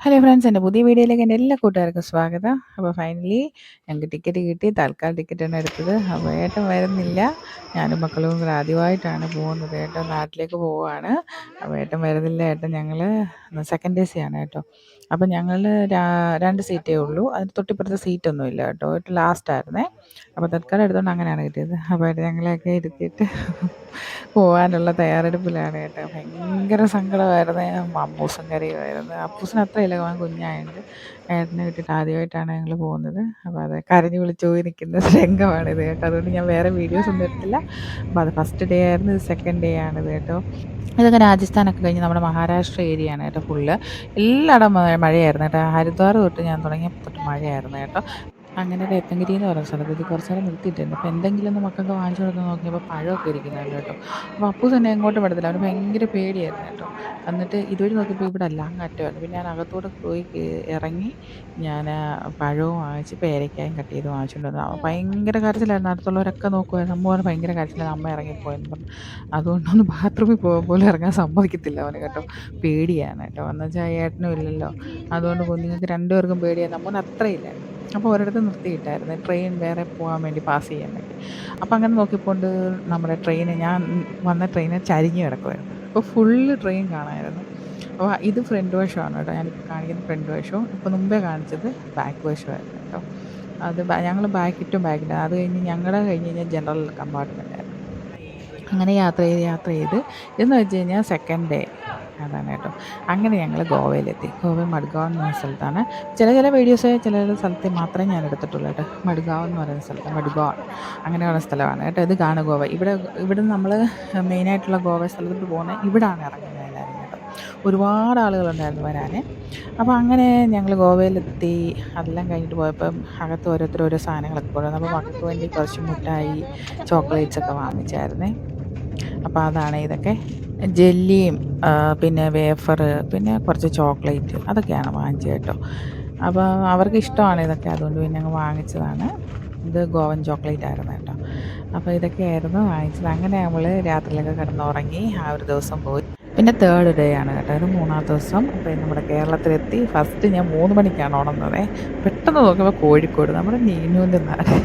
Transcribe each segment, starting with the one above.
Hello friends എന്റെ പുതിയ വീഡിയോയിലേക്ക് എന്റെ എല്ലാ കൂട്ടുകാർക്കും സ്വാഗതം. അപ്പോൾ ഫൈനലി ഞങ്ങൾക്ക് ടിക്കറ്റ് കിട്ടി. തൽക്കാൽ ടിക്കറ്റാണ് എടുത്തത്. അപ്പോൾ ഏട്ടൻ വരുന്നില്ല. ഞാനും മക്കളും കൂടെ ആദ്യമായിട്ടാണ് പോകുന്നത്. ഏട്ടൻ നാട്ടിലേക്ക് പോവുകയാണ്. അപ്പോൾ ഏട്ടൻ വരുന്നില്ല. ഏട്ടൻ ഞങ്ങൾ സെക്കൻഡ് എ സി ആണ് കേട്ടോ. അപ്പം ഞങ്ങൾ രണ്ട് സീറ്റേ ഉള്ളൂ. അതിന് തൊട്ടിപ്പുറത്ത് സീറ്റൊന്നും ഇല്ല കേട്ടോ. ലാസ്റ്റ് ആയിരുന്നേ. അപ്പോൾ തൽക്കാലം എടുത്തുകൊണ്ട് അങ്ങനെയാണ് കിട്ടിയത്. അപ്പോൾ ഞങ്ങളെയൊക്കെ ഇരുത്തിയിട്ട് പോകാനുള്ള തയ്യാറെടുപ്പിലാണ് കേട്ടോ. ഭയങ്കര സങ്കടമായിരുന്നു. അമ്മൂസും കരയുമായിരുന്നു. അപ്പൂസിന് അത്രയില്ല അവൻ കുഞ്ഞായുണ്ട്. ഏട്ടനെ വിട്ടിട്ട് ആദ്യമായിട്ടാണ് ഞങ്ങൾ പോകുന്നത്. അപ്പോൾ അത് കരഞ്ഞു വിളിച്ചു പോയി നിൽക്കുന്ന രംഗമാണിത് കേട്ടോ. അതുകൊണ്ട് ഞാൻ വേറെ വീഡിയോസ് ഒന്നും എടുത്തില്ല. അപ്പോൾ അത് ഫസ്റ്റ് ഡേ ആയിരുന്നു. ഇത് സെക്കൻഡ് ഡേ ആണിത് കേട്ടോ. ഇതൊക്കെ രാജസ്ഥാനൊക്കെ കഴിഞ്ഞ് നമ്മുടെ മഹാരാഷ്ട്ര ഏരിയ ആണ് കേട്ടോ ഫുള്ള് എല്ലായിടം മഴയായിരുന്നു കേട്ടോ. ഹരിദ്വാർ തൊട്ട് ഞാൻ തുടങ്ങിയപ്പോൾ തൊട്ട് മഴയായിരുന്നു കേട്ടോ. അങ്ങനെ രത്നഗിരി എന്ന് പറയുന്ന സ്ഥലത്ത് ഇത് കുറച്ച് നേരം നിർത്തിയിട്ടുണ്ട്. അപ്പോൾ എന്തെങ്കിലും ഒന്ന് മക്കൾക്ക് വാങ്ങിച്ചു കൊടുത്ത് നോക്കിയപ്പോൾ പഴമൊക്കെ ഇരിക്കുന്നുണ്ട് കേട്ടോ. അപ്പോൾ അപ്പു തന്നെ എങ്ങോട്ടും വിടത്തില്ല. അവന് ഭയങ്കര പേടിയായിരുന്നു കേട്ടോ. എന്നിട്ട് ഇതുവഴി നോക്കിയപ്പോൾ ഇവിടെ എല്ലാം അറ്റമാണ് പിന്നെ ഞാൻ അകത്തോടെ പോയി ഇറങ്ങി ഞാൻ പഴവും വാങ്ങിച്ച് പേരയ്ക്കായും കട്ട് ചെയ്ത് വാങ്ങിച്ചുകൊണ്ട് വന്നു. ഭയങ്കര കരച്ചിലായിരുന്നു. അടുത്തുള്ളവരൊക്കെ നോക്കുമായിരുന്നു അമ്മ പറഞ്ഞ് ഭയങ്കര കരച്ചിലായിരുന്നു അമ്മ ഇറങ്ങിപ്പോയെന്ന് പറഞ്ഞു. അതുകൊണ്ടൊന്ന് ബാത്റൂമിൽ പോകാൻ പോലും ഇറങ്ങാൻ സമ്മതിക്കത്തില്ല അവന് കേട്ടോ. പേടിയാണ് കേട്ടോ. എന്ന് വെച്ചാൽ ഏട്ടനും ഇല്ലല്ലോ. അതുകൊണ്ട് കുഞ്ഞുങ്ങൾക്ക് രണ്ടുപേർക്കും പേടിയാണ് നമ്മൾ അത്രയില്ലായിരുന്നു അപ്പോൾ ഒരിടത്ത് നിർത്തിയിട്ടായിരുന്നു. ട്രെയിൻ വേറെ പോകാൻ വേണ്ടി പാസ് ചെയ്യാൻ വേണ്ടി. അപ്പോൾ അങ്ങനെ നോക്കിപ്പോണ്ട് നമ്മുടെ ട്രെയിന് ഞാൻ വന്ന ട്രെയിന് ചരിഞ്ഞ് കിടക്കുമായിരുന്നു അപ്പോൾ ഫുള്ള് ട്രെയിൻ കാണാമായിരുന്നു അപ്പോൾ ഇത് ഫ്രണ്ട് വശമാണ് കേട്ടോ. ഞാനിപ്പോൾ കാണിക്കുന്ന ഫ്രണ്ട് വശവും ഇപ്പോൾ മുമ്പേ കാണിച്ചത് ബാക്ക് വശമായിരുന്നു കേട്ടോ. അത് ഞങ്ങൾ ബാക്കിറ്റും ബാക്കിട്ട് അത് കഴിഞ്ഞ് ഞങ്ങളുടെ കഴിഞ്ഞ് കഴിഞ്ഞാൽ ജനറൽ കമ്പാർട്ട്മെന്റായിരുന്നു. അങ്ങനെ യാത്ര ചെയ്ത് യാത്ര ചെയ്ത് എന്ന് വെച്ച് കഴിഞ്ഞാൽ സെക്കൻഡ് ഡേ. അതാണ് കേട്ടോ. അങ്ങനെ ഞങ്ങൾ ഗോവയിലെത്തി. ഗോവ മഡ്ഗാവ് എന്ന് പറയുന്ന സ്ഥലത്താണ്. ചില ചില വീഡിയോസ് ചില ചില സ്ഥലത്ത് മാത്രമേ ഞാൻ എടുത്തിട്ടുള്ളൂ കേട്ടോ. മഡ്ഗാവ് എന്ന് പറയുന്ന സ്ഥലത്ത് മഡ്ഗാവ് അങ്ങനെയുള്ള സ്ഥലമാണ് കേട്ടോ. ഇത് കാണു ഗോവ. ഇവിടെ ഇവിടെ നമ്മൾ മെയിനായിട്ടുള്ള ഗോവ സ്ഥലത്തോട്ട് പോകുന്നത് ഇവിടാണ് ഇറങ്ങുന്നത് എല്ലാവരും കേട്ടോ. ഒരുപാട് ആളുകളുണ്ടായിരുന്നു വരാൻ അപ്പോൾ അങ്ങനെ ഞങ്ങൾ ഗോവയിലെത്തി. അതെല്ലാം കഴിഞ്ഞിട്ട് പോയപ്പം അകത്ത് ഓരോരുത്തർ ഓരോ സാധനങ്ങളൊക്കെ കൊണ്ടുവന്നു. അപ്പോൾ മക്കൾക്ക് വേണ്ടി കുറച്ച് മുട്ടായി ചോക്ലേറ്റ്സ് ഒക്കെ വാങ്ങിച്ചായിരുന്നേ. അപ്പോൾ അതാണ് ഇതൊക്കെ. ജെല്ലിയും പിന്നെ വേഫർ പിന്നെ കുറച്ച് ചോക്ലേറ്റ് അതൊക്കെയാണ് വാങ്ങിച്ചത് കേട്ടോ. അപ്പോൾ അവർക്ക് ഇഷ്ടമാണ് ഇതൊക്കെ. അതുകൊണ്ട് പിന്നെ അങ്ങ് വാങ്ങിച്ചതാണ്. ഇത് ഗോവൻ ചോക്ലേറ്റ് ആയിരുന്നു കേട്ടോ. അപ്പോൾ ഇതൊക്കെയായിരുന്നു വാങ്ങിച്ചത്. അങ്ങനെ നമ്മൾ രാത്രിയിലൊക്കെ കിടന്നുറങ്ങി ആ ഒരു ദിവസം പോയി. പിന്നെ തേർഡ് ഡേ ആണ് കേട്ടോ. ഒരു മൂന്നാമത്തെ ദിവസം. അപ്പോൾ നമ്മുടെ കേരളത്തിലെത്തി. ഫസ്റ്റ് ഞാൻ മൂന്ന് മണിക്കാണ് ഉണർന്നത്. പെട്ടെന്ന് നോക്കുമ്പോൾ കോഴിക്കോട്. നമ്മുടെ നീനുവിന്റെ നാട്.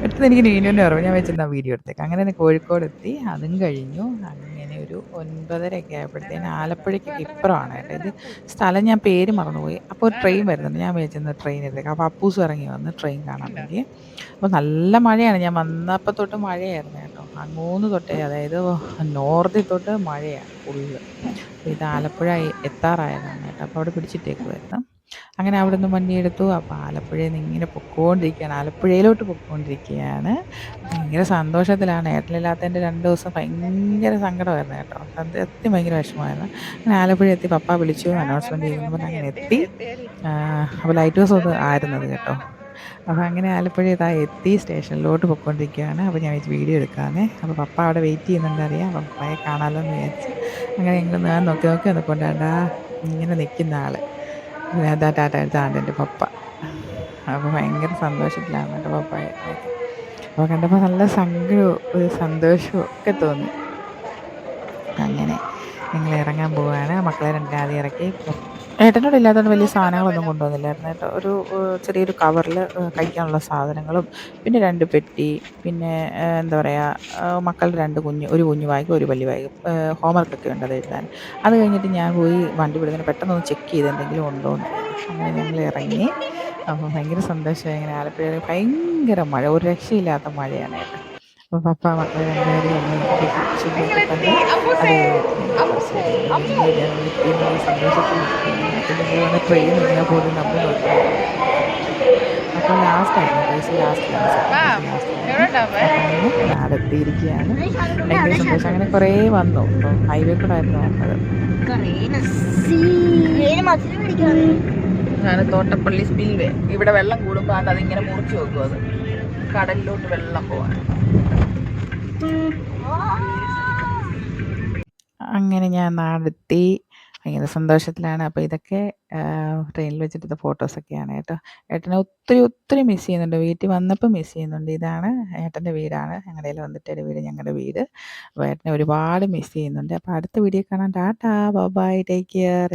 പെട്ടെന്ന് എനിക്ക് നീനുവിന്റെ ഓർമ്മ. ഞാൻ വെച്ചിരുന്ന വീഡിയോ എടുത്തേക്ക്. അങ്ങനെ തന്നെ കോഴിക്കോട് എത്തി അതും കഴിഞ്ഞു. അങ്ങനെ ഒരു ഒൻപതരയൊക്കെ ആയപ്പോഴത്തേന് ആലപ്പുഴയ്ക്ക് ഇപ്പുറമാണ് കേട്ടോ. ഇത് സ്ഥലം ഞാൻ പേര് മറന്നുപോയി. അപ്പോൾ ഒരു ട്രെയിൻ വരുന്നുണ്ട്. ഞാൻ വിചാരിച്ചിരുന്ന ട്രെയിൻ എടുത്തേക്ക്. അപ്പോൾ അപ്പൂസ് ഇറങ്ങി വന്ന് ട്രെയിൻ കാണാൻ വേണ്ടി. അപ്പോൾ നല്ല മഴയാണ്. ഞാൻ വന്നപ്പോൾ തൊട്ട് മഴയായിരുന്നു കേട്ടോ. അങ്ങോന്ന് തൊട്ടേ അതായത് നോർത്തിൽ തൊട്ട് മഴയാണ് ഫുള്ള്. അപ്പോൾ ഇത് ആലപ്പുഴ എത്താറായതാണ് കേട്ടോ. അപ്പോൾ അവിടെ പിടിച്ചിട്ടേക്കുമായിരുന്നു അങ്ങനെ അവിടെ നിന്ന് വണ്ടി എടുത്തു. അപ്പോൾ ആലപ്പുഴയിൽ നിന്ന് ഇങ്ങനെ പൊക്കോണ്ടിരിക്കുകയാണ്. ആലപ്പുഴയിലോട്ട് പൊക്കോണ്ടിരിക്കുകയാണ്. ഭയങ്കര സന്തോഷത്തിലാണ്. ഏട്ടനില്ലാത്തതിന്റെ രണ്ട് ദിവസം ഭയങ്കര സങ്കടമായിരുന്നു കേട്ടോ. സത്യം ഭയങ്കര വിഷമമായിരുന്നു. അങ്ങനെ ആലപ്പുഴ എത്തി. പപ്പ വിളിച്ചു അനൗൺസ്മെന്റ് ചെയ്തു. അങ്ങനെ എത്തി. അപ്പോൾ ലൈറ്റ് ഹൗസ് ഒന്ന് ആയിരുന്നത് കേട്ടോ. അപ്പോൾ അങ്ങനെ ആലപ്പുഴ ഇതാ എത്തി. സ്റ്റേഷനിലോട്ട് പൊയ്ക്കൊണ്ടിരിക്കുകയാണ് അപ്പോൾ ഞാൻ വീഡിയോ എടുക്കാമേ അപ്പോൾ പപ്പ അവിടെ വെയിറ്റ് ചെയ്യുന്നുണ്ട് അറിയാം. അപ്പം പപ്പയെ കാണാമല്ലോ എന്ന് വിചാരിച്ച്. അങ്ങനെ ഞങ്ങൾ ഞാൻ നോക്കി നോക്കി വന്നപ്പോണ്ടാ ഇങ്ങനെ നിൽക്കുന്ന ആൾ അതാ ടാറ്റ എടുത്താണ് എന്റെ പപ്പ. അപ്പോൾ ഭയങ്കര സന്തോഷത്തിലാണ് എന്റെ പപ്പായ. അപ്പോൾ കണ്ടപ്പോൾ നല്ല സങ്കടവും ഒരു സന്തോഷവും ഒക്കെ തോന്നി. അങ്ങനെ ഞങ്ങൾ ഇറങ്ങാൻ പോവുകയാണ് മക്കളെ രണ്ടാദ്യം ഇറക്കി. ഏട്ടനോട് ഇല്ലാത്തതുകൊണ്ട് വലിയ സാധനങ്ങളൊന്നും കൊണ്ടുവന്നില്ലായിരുന്നു കേട്ടോ. ഒരു ചെറിയൊരു കവറിൽ കഴിക്കാനുള്ള സാധനങ്ങളും പിന്നെ രണ്ട് പെട്ടി പിന്നെ എന്താ പറയുക മക്കളുടെ രണ്ട് കുഞ്ഞ് ഒരു കുഞ്ഞു ബാഗ് ഒരു വലിയ ബാഗ് ഹോംവർക്കൊക്കെ ഉണ്ട് അത് എഴുതാൻ. അത് കഴിഞ്ഞിട്ട് ഞാൻ പോയി വണ്ടി വിടുന്നതിന് പെട്ടെന്ന് ചെക്ക് ചെയ്ത് എന്തെങ്കിലും ഉണ്ടോ എന്ന് അങ്ങനെ ഞങ്ങൾ ഇറങ്ങി. അപ്പോൾ ഭയങ്കര സന്തോഷമായി. ഇങ്ങനെ ആലപ്പുഴയിൽ ഭയങ്കര മഴ ഒരു രക്ഷയില്ലാത്ത മഴയാണ് അപ്പോൾ പപ്പ മക്കളെ രണ്ടുപേരും സന്തോഷത്തിൽ ട്രെയിൻ ഇങ്ങനെ പോലും നമ്മൾ അപ്പോൾ ലാസ്റ്റായിരുന്നു ബസ് ലാസ്റ്റിലാണ് നാടെത്തിയിരിക്കുകയാണ് ഭയങ്കര സന്തോഷം അങ്ങനെ കുറേ വന്നു അപ്പം ഹൈവേ കൂടെ ആയിരുന്നു വന്നത് തോട്ടപ്പള്ളി സ്പിൽവേ ഇവിടെ വെള്ളം കൂടുമ്പോൾ അത് അതിങ്ങനെ മുറിച്ച് വെക്കും അത് കടലിലോട്ട് വെള്ളം പോവാൻ അങ്ങനെ ഞാൻ നടത്തി. ഭയങ്കര സന്തോഷത്തിലാണ്. അപ്പോൾ ഇതൊക്കെ ട്രെയിനിൽ വെച്ചിട്ടത് ഫോട്ടോസൊക്കെയാണ് കേട്ടോ. ഏട്ടനെ ഒത്തിരി ഒത്തിരി മിസ് ചെയ്യുന്നുണ്ട്. വീട്ടിൽ വന്നപ്പോൾ മിസ് ചെയ്യുന്നുണ്ട്. ഇതാണ് ഏട്ടന്റെ വീടാണ്. ഞങ്ങളുടെ വന്നിട്ട് വീട് ഞങ്ങളുടെ വീട്. അപ്പോൾ ഏട്ടനെ ഒരുപാട് മിസ് ചെയ്യുന്നുണ്ട്. അപ്പോൾ അടുത്ത വീഡിയോ കാണാൻ ടാറ്റാ. Bye take care